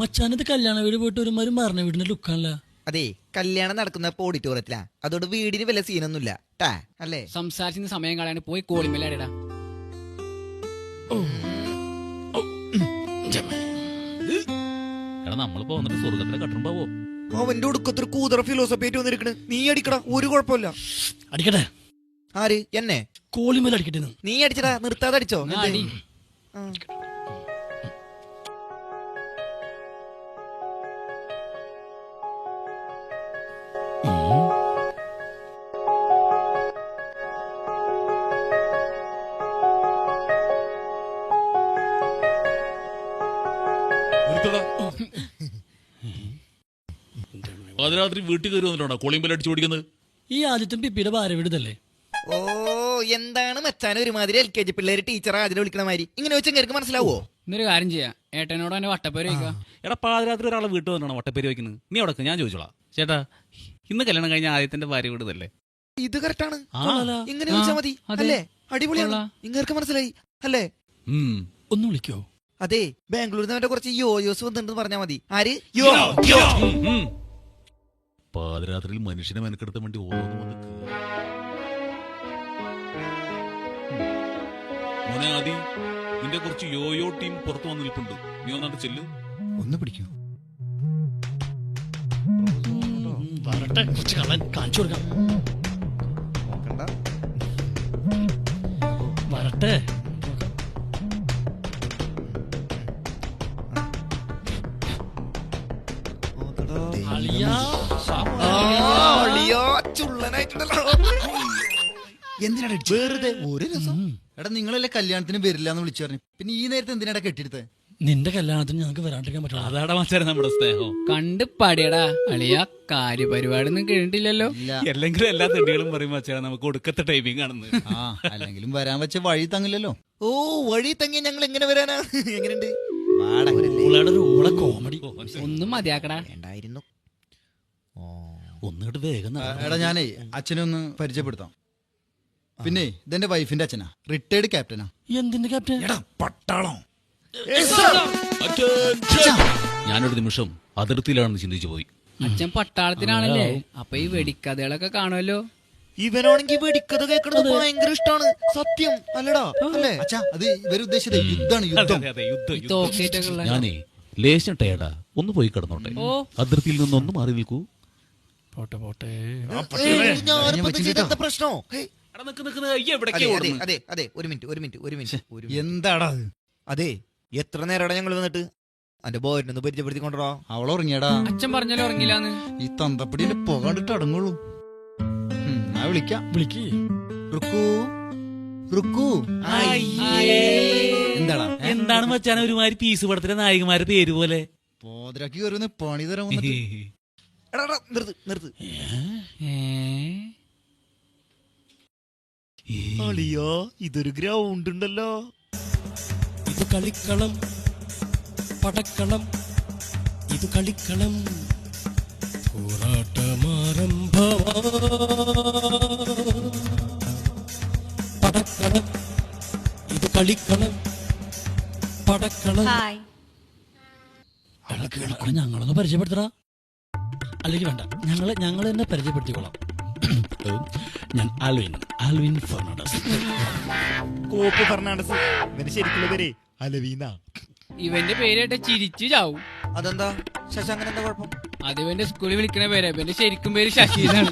മച്ചാനത് കല്യാണ വീട് പോയിട്ട് ഒരുമാതിരി മരണ വീടിന്റെ ലുക്കാണല്ല അതെ കല്യാണം നടക്കുന്ന ഓഡിറ്റോറിയത്തിലാ അതോട് വീടിന് വല്ല സീനൊന്നുമില്ല ട്ടാ അല്ലേ? സംസാരിച്ചിന് സമയം കളയാണ് പോയി കോളിമേലടാ എടാ നമ്മളിപ്പോ വന്നിട്ട് സ്വർഗത്തിലെ കട്ടും പോവോ? അവന്റെ ഒടുക്കത്തൊരു കൂതറ ഫിലോസഫി ആയിട്ട് വന്നിരിക്കണ്. നീ അടിക്കടാ ഒരു കുഴപ്പമില്ല. അടിക്കട്ടെ. ആര്? എന്നെ? കോളിമേൽ അടിക്കട്ടെ. നീ അടിച്ചടാ നിർത്താതെ അടിച്ചോ? നീ അടി. ആ. പാതിരാത്രി വീട്ടിൽ കയറി വന്നിട്ടുണ്ടോ? കോളിംഗ് ബെൽ അടിച്ചു പിടിക്കുന്നത് ഈ ആദ്യത്തും പിപ്പിയുടെ ഭാര്യ വിടുന്നല്ലേ? ഓ എന്താണ് മച്ചാൻ ഒരുമാതിരി എൽ കെ ജി പിള്ളേര് ടീച്ചർ ആദ്യം വിളിക്കണ മാതിരി? ഇങ്ങനെ വെച്ചാൽ എനിക്ക് മനസ്സിലാവോ? എന്നൊരു കാര്യം ചെയ്യാം. ഏട്ടനോട് തന്നെ വട്ടപ്പേര് വയ്ക്കാം എടാ പാതിരാത്രി ഒരാളെ വീട്ടിൽ വന്നിട്ടാണ് വട്ടപ്പേര് വയ്ക്കുന്നത് നീ അവിടെ ഞാൻ ചോദിച്ചോളാം. ചേട്ടാ ഇന്ന് കല്യാണം കഴിഞ്ഞ ആദ്യത്തിന്റെ ഭാര്യ വിടുന്നല്ലേ ഇത് കറക്റ്റാണ്. ഇങ്ങനെ വിളിച്ചാൽ മതി. അല്ലേ? അടിപൊളിയാണ്. ഇങ്ങേർക്ക് ഇങ്ങനെ മനസ്സിലായി. അല്ലേ? ഉം. ഒന്ന് വിളിക്കോ? അതെ ബാംഗ്ലൂരിൽ നിന്ന് കുറച്ച് യോയോസ് വന്നിട്ടുണ്ടെന്ന് പറഞ്ഞാൽ മതി. ആര്? യോ യോ. ഉം. പാതിരാത്രിയിൽ മനുഷ്യനെ മെനക്കെടുത്താൻ വേണ്ടി ഓരോന്ന് വന്ന് കേറി. മോനെ ആദി നിന്റെ കുറച്ച് യോയോ ടീം പുറത്തു വന്ന് നിൽപ്പുണ്ട്. നീ ഒന്നാണ്ട് ചെല്ലു. ഒന്ന് പിടിക്കൂ. വരട്ടെ കുറച്ച് കള്ളൻ കാണിച്ചു കൊടുക്കാം. വരട്ടെ. ചുള്ളനായിട്ടുണ്ടല്ലോ. എന്തിനാണ് വെറുതെ ഒരു രസം. എടാ നിങ്ങളല്ലേ കല്യാണത്തിന് വരില്ല എന്ന് വിളിച്ചു പറഞ്ഞു. പിന്നെ ഈ നേരത്തെ എന്തിനാടാ കെട്ടിയെടുത്തത് നിന്റെ കല്യാണത്തിന് ഞങ്ങൾക്ക് വരാണ്ടിരിക്കാൻ പറ്റില്ല. അതാടാ മച്ചാരെ നമ്മുടെ സ്നേഹം. കണ്ട് പാടിയടാ അളിയ കാര്യപരിപാടി ഒന്നും കേട്ടില്ലല്ലോ. ഇല്ല. അല്ലെങ്കിലും എല്ലാ തെണ്ടികളും പറയും മച്ചാരെ നമുക്ക് ഒടുക്കത്തെ ടൈമിംഗ് ആണെന്ന്. ആ അല്ലെങ്കിലും വരാൻ വെച്ച വഴി തങ്ങില്ലല്ലോ. ഓ വഴി തങ്ങി ഞങ്ങൾ എങ്ങനെ വരാനാ? എങ്ങനെയുണ്ട്? കോമഡി ഒന്നും മതിയാക്കടാ. വേണ്ടായിരുന്നു. ഒന്നിട്ട് വേഗം എടാ ഞാനേ അച്ഛനെ ഒന്ന് പരിചയപ്പെടുത്താം. പിന്നെ ഇതെന്റെ വൈഫിന്റെ അച്ഛനാ. റിട്ടയർഡ് ക്യാപ്റ്റനാ എന്തിന്റെ ക്യാപ്റ്റൻ എടാ പട്ടാളം! ഞാനൊരു നിമിഷം അതിർത്തിയിലാണെന്ന് ചിന്തിച്ചു പോയി. അച്ഛൻ പട്ടാളത്തിനാണല്ലേ? അപ്പൊ ഈ വെടിക്കഥകളൊക്കെ കാണുമല്ലോ. ഇവനാണെങ്കിൽ വെടിക്കഥ കേൾക്കണത് ഭയങ്കര ഇഷ്ടമാണ് സത്യം. അല്ലടാ അല്ലേ? അച്ഛാ അത് ഇവരുദ്ദേശിച്ചത് യുദ്ധാണ് അതെ, യുദ്ധം. അതെ, അതെ, യുദ്ധം, യുദ്ധം. തോക്കേറ്റൊക്കെ ഉള്ള ഞാനേ ലേശം ടയർഡാ ഒന്ന് പോയി കിടന്നോട്ടെ. അതിർത്തിയിൽ നിന്നൊന്ന് മാറി നിൽക്കൂ. പോട്ടെ പോട്ടെ. പ്രശ്നോ? അതെ അതെ അതെ അതെ ഒരു മിനിറ്റ് ഒരു മിനിറ്റ് ഒരു മിനിറ്റ് എന്താടാ അതെ? എത്ര നേരടാ ഞങ്ങൾ വന്നിട്ട്? അന്റെ ബോയിനെ ഒന്ന് പരിചയപ്പെടുത്തിക്കൊണ്ടോ അവൾ ഉറങ്ങിയടാ അച്ഛൻ പറഞ്ഞാലും ഉറങ്ങില്ലാന്ന് ഈ തന്തപ്പടി പോകാണ്ടിട്ട് അടങ്ങുള്ളൂ. ഞാൻ വിളിക്കാം. വിളിക്ക്. റുക്കു റുക്കു. എന്താടാ? എന്താണ് മച്ചാൻ ഒരുമാതിരി പീസ് പടത്തിലെ നായികമാരുടെ പേര് പോലെ? പോതിരാക്കി കയറുന്ന പണി തരാൻ എടാ എടാ, നിർത്ത് നിർത്ത്. ഏ? അളിയോ ഇതൊരു ഗ്രൗണ്ട് ഉണ്ടല്ലോ. ഇത് കളിക്കളം പടക്കളം ഇത് കളിക്കളം. പടക്കളം ഇത് കളിക്കളം പടക്കളം. ഹായ്. ഞങ്ങളൊന്ന് പരിചയപ്പെടുത്തടാ. അല്ലെങ്കിൽ വേണ്ട. ഞങ്ങൾ ഞങ്ങൾ തന്നെ പരിചയപ്പെടുത്തിക്കോളാം. ഞാൻ ആൽവിൻ ആൽവിൻ ഫെർണാണ്ടസ്. കോപ്പ് ഫെർണാണ്ടസ്. ഇവന് ശരിക്കുള്ള പേര് അലവീന ഇവന്റെ പേരേട്ട ചിരിച്ചു ചാവും. അതെന്താ? ശശാങ്കൻ എന്താ കുഴപ്പം? അത് ഇവന്റെ സ്കൂളിൽ വിളിക്കണ പേരാ. ഇവന്റെ ശരിക്കും പേര് ശശി എന്നാണ്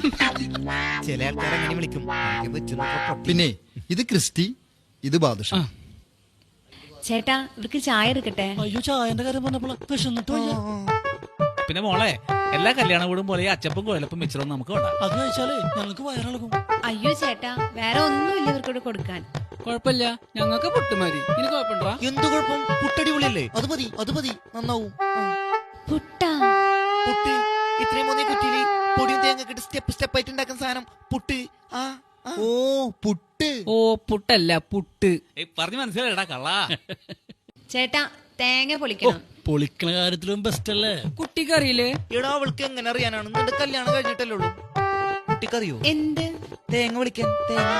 ചില ആൾക്കാർ അങ്ങനെ വിളിക്കും. എനിക്ക് പറ്റുന്ന പൊട്ടി. പിന്നെ ഇത് ക്രിസ്റ്റി ഇത് ബാദുഷ. ആ. ചേട്ടാ ഇവർക്ക് ചായ എടുക്കട്ടെ? അയ്യോ ചായന്റെ കാര്യം പറഞ്ഞപ്പോൾ വിശന്നിട്ട് വയ്യ പിന്നെ മോളെ എല്ലാ കല്യാണ വീടും പോലെ അച്ചപ്പും കുഴലപ്പും മിച്ചറും നമുക്ക് വേണ്ട. അത് കഴിച്ചാലേ ഞങ്ങൾക്ക് വയറിളകും. അയ്യോ ചേട്ടാ വേറെ ഒന്നുമില്ല ഇവർക്കൂടെ കൊടുക്കാൻ. കുഴപ്പമില്ല ഞങ്ങൾക്ക് പൊട്ടുമതി കുഴപ്പമുണ്ടാ? എന്ത് കുഴപ്പം? പുട്ടടിപൊളിയല്ലേ? അത് മതി അത് മതി നന്നാവും. ആ. പുട്ടാ? പുട്ട് ഇത്രയും മൂന്നേ കുറ്റിയിൽ പൊടിയും തേങ്ങ ഇട്ട് സ്റ്റെപ്പ് സ്റ്റെപ്പ് ആയിട്ട് ഉണ്ടാക്കുന്ന സാധനം. പുട്ട് ആ ആ. ഓ പുട്ട്. ഓ പുട്ടല്ല പുട്ട്. പറഞ്ഞു മനസ്സിലായിടാ കള്ളാ. ചേട്ടാ തേങ്ങ പൊളിക്കണം. പൊളിക്കണ കാര്യത്തിലും ബെസ്റ്റ് അല്ലേ? കുട്ടിക്ക് അറിയില്ലേ എടാ അവൾക്ക് എങ്ങനെ അറിയാനാണ്? നിന്റെ കല്യാണം കഴിഞ്ഞിട്ടല്ലേ ഉള്ളൂ. കുട്ടിക്കറിയോ? എന്ത്? തേങ്ങ വിളിക്കാൻ തേങ്ങ.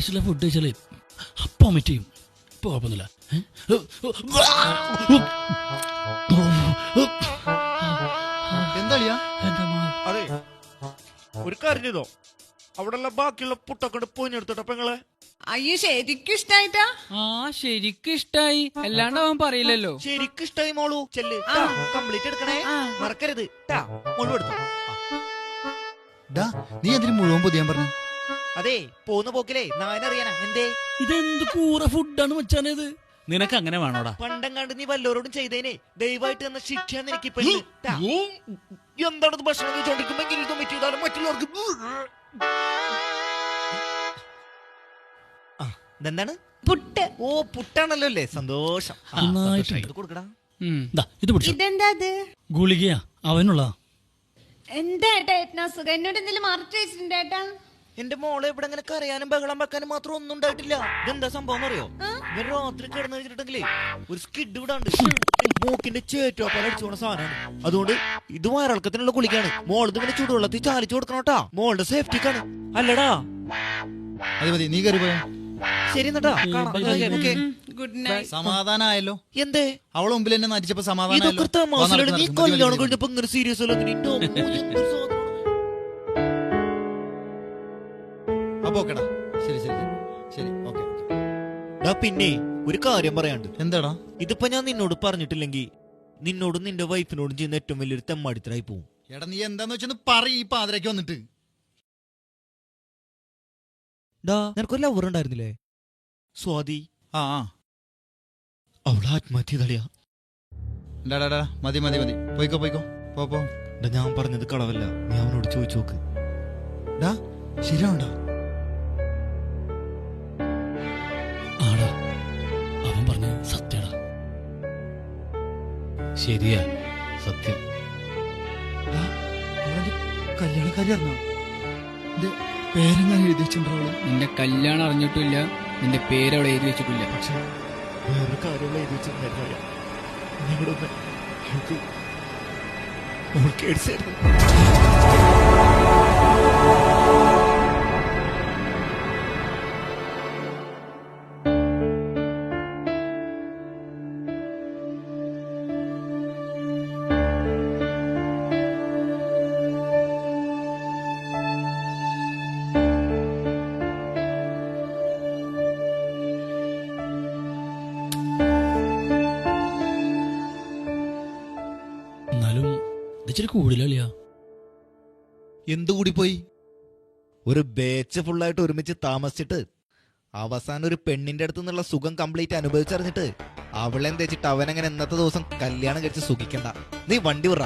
ടേസ്റ്റിലെ ഫുഡ് കഴിച്ചാലേ അപ്പം വൊമിറ്റ് ചെയ്യും. ഇപ്പൊ കുഴപ്പമൊന്നുമില്ല. മാ അതെ. ഒരു കാര്യം ചെയ്തോ? അവിടെയുള്ള ബാക്കിയുള്ള പുട്ടൊക്കെ പോഞ്ഞെടുത്തോട്ടെ പെങ്ങളെ. അയ്യോ ശരിക്കും ഇഷ്ടായിട്ടാ? ആ ശരിക്കും ഇഷ്ടായി. അല്ലാണ്ട് അവൻ പറയില്ലല്ലോ. ശരിക്കും ഇഷ്ടായി മോളു. ചെല്ല്. കംപ്ലീറ്റ് എടുക്കണേ. മറക്കരുത്. മുഴുവൻ നീ എന്തിനു മുഴുവൻ പൊതിയാൻ പറഞ്ഞു? അതെ പോന്ന പോക്കിലേ നായനറിയാനാ എന്തേ? ഇതെന്ത് കൂറ ഫുഡാണ് വെച്ചാണിത് നിനക്ക് അങ്ങനെ വേണോടാ. പണ്ടം കണ്ട് നീ വല്ലവരോടും ചെയ്തേനെ ദയവായിട്ട് തന്ന ശിക്ഷ നിനക്ക് ഇപ്പൊ എന്താണത് ഭക്ഷണം ചോദിക്കുമ്പോ മറ്റുള്ളവർക്ക് എന്താണ് പുട്ട്. ഓ പുട്ടാണല്ലോ അല്ലേ സന്തോഷം. കൊടുക്കടാ. ദാ ഇത് പിടിച്ചു. ഇതെന്താ ഗുളികയാ അവനുള്ള എന്താ ഏട്ടാ സുഖം എന്നോട് എന്തെങ്കിലും മറച്ചു വെച്ചിട്ടുണ്ട് ഏട്ടാ? എന്റെ മോളെ ഇവിടെ ഇങ്ങനെ കരയാനും ബഹളം വെക്കാനും മാത്രം ഒന്നും ഉണ്ടായിട്ടില്ല. ഇതെന്താ സംഭവം എന്നറിയോ ഇവൻ രാത്രി കിടന്നു വെച്ചിട്ടുണ്ടെങ്കിലേ ഒരു സ്കിഡ് വിടാണ്ട് മൂക്കിന്റെ ചേറ്റോ അടിച്ചു അടിച്ചോണ സാധനമാണ്. അതുകൊണ്ട് ഇത് വയറിളക്കത്തിനുള്ള കുളിക്കാണ് മോളത് ഇങ്ങനെ ചൂടുവെള്ളത്തിൽ ചാലിച്ചു കൊടുക്കണോട്ടാ മോളുടെ സേഫ്റ്റിക്കാണ്. അല്ലടാ. അതെ മതി നീ കയറി പോയോ. ശരി എന്നാട്ടാ. ഓക്കേ. ഗുഡ് നൈറ്റ് സമാധാനായല്ലോ. എന്തേ? അവളെ മുമ്പിൽ എന്നെ നടിച്ചപ്പോ ഇതൊക്കെ അപ്പൊ ഓക്കെടാ. ശരി ശരി ശരി. ശരി ഓക്കെ ഡാ പിന്നെ ഒരു കാര്യം പറയാണ്ട് എന്താടാ? ഇതിപ്പോ ഞാൻ നിന്നോട് പറഞ്ഞിട്ടില്ലെങ്കിൽ നിന്നോടും നിന്റെ വൈഫിനോടും ചെയ്യുന്ന ഏറ്റവും വലിയൊരു തെമ്മാടിത്തരായി പോവും. എടാ നീ എന്താന്ന് വെച്ചൊന്ന് പറ ഈ പാതിരക്ക് വന്നിട്ട്. ഡാ നിനക്കൊരു ലവർ ഉണ്ടായിരുന്നില്ലേ? സ്വാതി. ആ ആ. അവൾ ആത്മഹത്യ തളിയാ ഡാ, ഡാ, ഡാ, മതി മതി മതി. പോയിക്കോ പോയിക്കോ. പോ പോ. ഡാ ഞാൻ പറഞ്ഞത് കളവല്ല. നീ അവനോട് ചോദിച്ചു നോക്ക്. ഡാ ശരിയാവണ്ടാ ശരിയാ സത്യം. കല്യാണക്കാരി അറിഞ്ഞോ പേരെങ്ങനെ എഴുതി വെച്ചിട്ടുണ്ടോ അവൾ നിന്റെ കല്യാണം അറിഞ്ഞിട്ടില്ല. നിന്റെ പേര് അവിടെ എഴുതി വെച്ചിട്ടില്ല. പക്ഷെ വേറൊരു കാര്യമുള്ള എഴുതി നിങ്ങളുടെ എനിക്ക് അവൾക്ക് ഇത് ഇച്ചിരി കൂടുതലല്ലയാ എന്തു പോയി ഒരു ബേച്ച് ഫുള്ളായിട്ട് ഒരുമിച്ച് താമസിച്ചിട്ട് അവസാനം ഒരു പെണ്ണിന്റെ അടുത്ത് നിന്നുള്ള സുഖം കംപ്ലീറ്റ് അനുഭവിച്ചറിഞ്ഞിട്ട് അവളെ വെച്ചിട്ട് അവനങ്ങനെ ഇന്നത്തെ ദിവസം കല്യാണം കഴിച്ച് സുഖിക്കണ്ട. നീ വണ്ടി വിറ